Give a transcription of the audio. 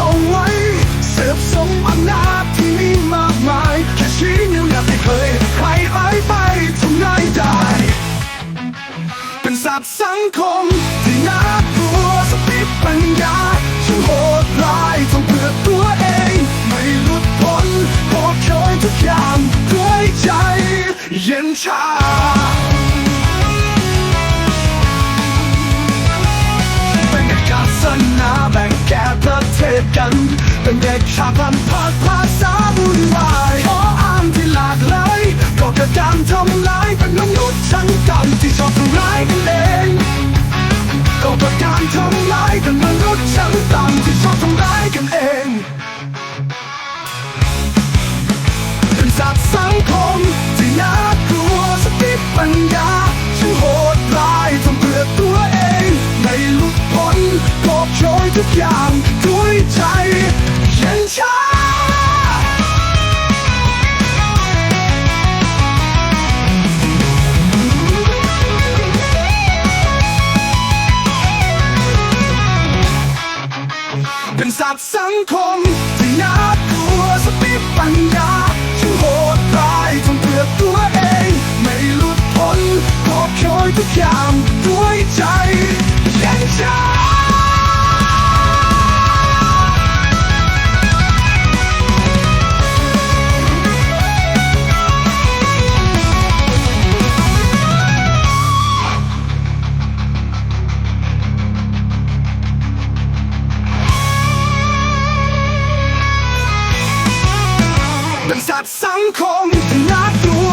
เข้าไว้เสืบสมอำนาจที่มีมากมาย แค่ชี้นิ้วอยากให้เคยใครหายไปทำนายได้ เป็นสัตว์สังคมที่น่ากลัวสติปัญญาช่างโหดร้ายต้องเพื่อตัวเอง ไม่หลุดพ้นเพรเคยทุกอย่างด้วยใจ เย็นชา ประเทศกันเป็นเด็กชาพันธุ์พักภาษาบุญวายขออ้างที่หลากหลายก็กิดการทำลายเป็นมนุษย์ทั้งกรรมที่ชอบทำร้ายกันเองก็เกิดการทำลายเป็นมนุษย์ทั้งกรรมที่ชอบทำร้ายกันเองเป็นสัตว์สังคมที่น่ากลัวสติปัญญาช่างโหดร้ายทำเพื่อตัวเองไม่หลุดพ้นกอบโชยทุกอย่าง เป็นสัตว์สังคมที่น่ากลัวสติปัญญาช่างโหดร้ายทำเพื่อตัวเอง ไม่หลุดพ้นขอบโชยทุกอย่างด้วยใจเย็นชา สังคมที่น่ากลัว